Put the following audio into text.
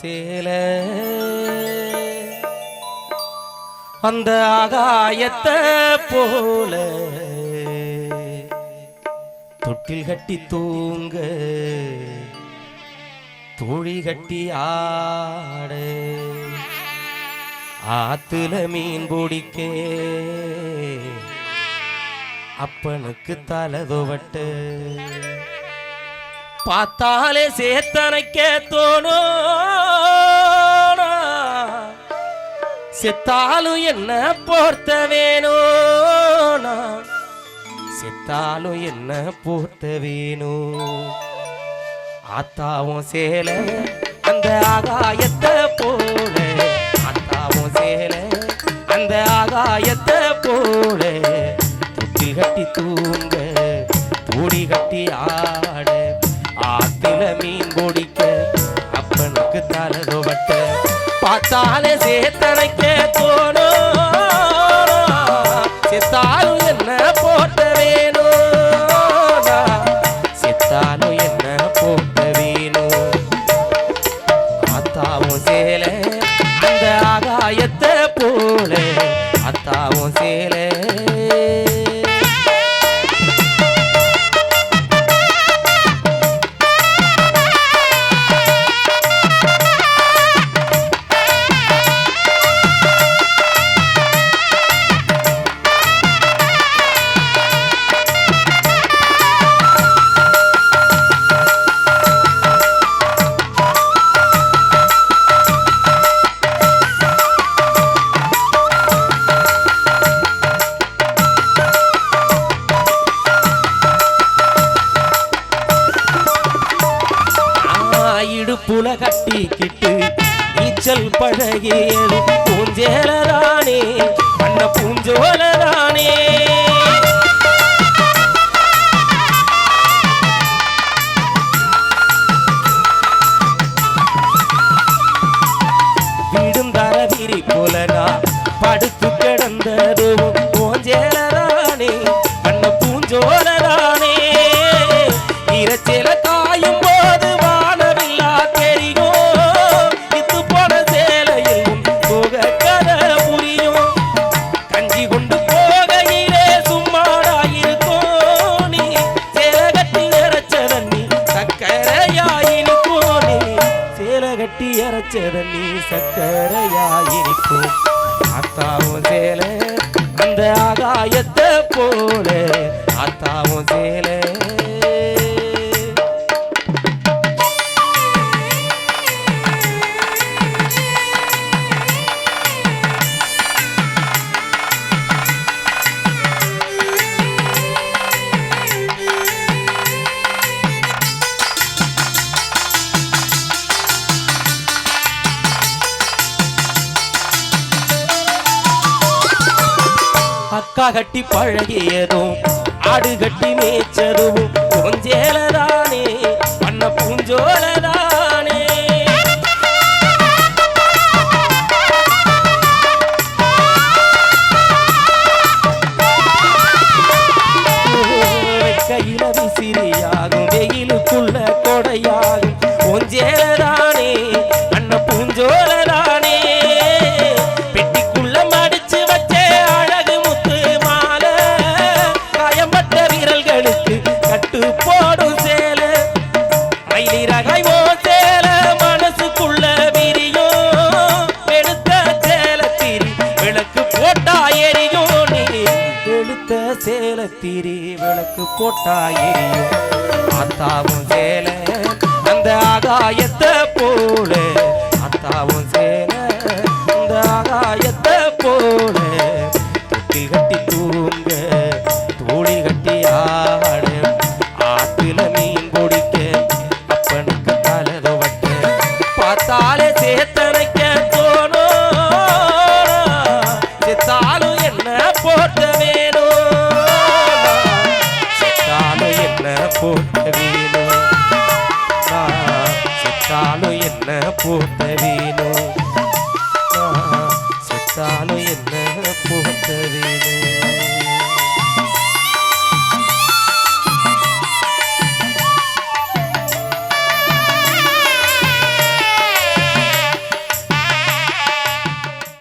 சேல. அந்த ஆகாயத்தை போல தொட்டில் கட்டி தூங்க தோழி கட்டி ஆட ஆத்துல மீன் பிடிக்க. அப்பனுக்கு தலை துவட்டு. பார்த்தாலே சேத்தனைக்கே தோணும் செத்தாலும் என்ன போர்த்த வேணும் செத்தாலும் என்ன போர்த்த வேணும் ஆத்தாவும் சேல அந்த ஆகாயத்தை போல. ஆத்தாவும் சேல அந்த ஆகாயத்தை போல. தொட்டில் கட்டி தூங்க தூடி கட்டி ஆட. ஆத்துல மீன் பிடிக்க. அப்பனுக்கு தலதுவட்ட பார்த்தாலே சேத்தனைக்க தோணும். செத்தாலும் என்ன போட்ட வேணும் செத்தாலும் என்ன போட்ட வேணும். அத்தாவும் சேல அந்த ஆகாயத்தை போல. அத்தாவும் சேலை இடுப்புல கட்டிக்கிட்டு நீச்சல் பழகியது பூஞ்சேலதானே பண்ண பூஞ்சோலதானே விடுந்தர விரி போலனா படுத்து கிடந்ததும் பூஞ்சேலதானே கண்ண பூஞ்சோலதானே இரச்சேல வச்சதன் நீ சக்கரையாயிருக்கும். அத்தாவும் சேல அந்த ஆகாயத்தை போல. அத்தாவும் சேலை அக்கா கட்டி பழகியதும் ஆடு கட்டி மேய்ச்சதும் கொஞ்சேல போட்டா எரியும் நீ? வெளுத்த சேலத்திரி விளக்கு போட்டா எரியும் அத்தாவும் சேலை அந்த ஆகாயத்தை போ போட்ட வேணும். சித்தாலும் என்ன போட்ட வேணும். சித்தாலும் என்ன போட்ட வேணும் சித்தாலும் என்ன போட்ட வேணும்.